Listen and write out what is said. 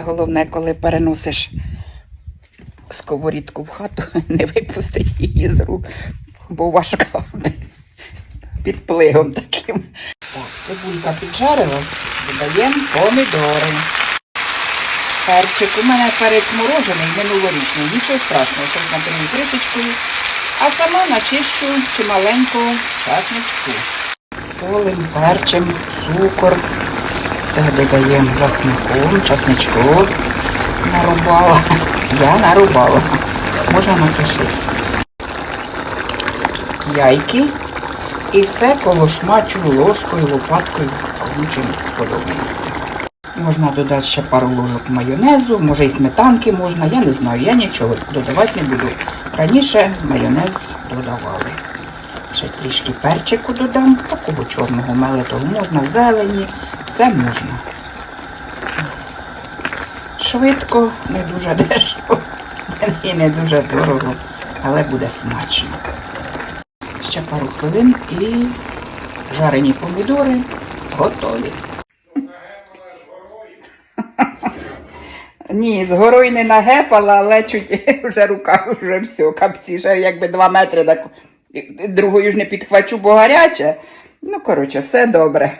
Головне, коли переносиш сковорідку в хату, не випусти її з рук, бо важка під плигом таким. Так, цибулька піджарила, додаємо помідори. Перчик у мене перець морожений, минулорічний, нічого страшного, щось накрию кришечкою. А сама начищу чималенько часничку. Солим, перчим, цукор. Все додаємо часником, часничку нарубала. Я нарубала. Можна напиши. Яйки. І все колошмачу ложкою, лопаткою, кому чим сподобається. Можна додати ще пару ложок майонезу, може і сметанки можна, я не знаю, я нічого додавати не буду. Раніше майонез додавали. Ще трішки перчику додам, такого чорного мелитого можна, зелені, все можна. Швидко, не дуже дешево і не дуже дорого, але буде смачно. Ще пару хвилин і жарені помідори готові. Ні, з горою не нагепала, але чуть вже рука, вже все, капці, вже якби два метри, так другою ж не підхвачу, бо гаряче. Ну, коротше, все добре.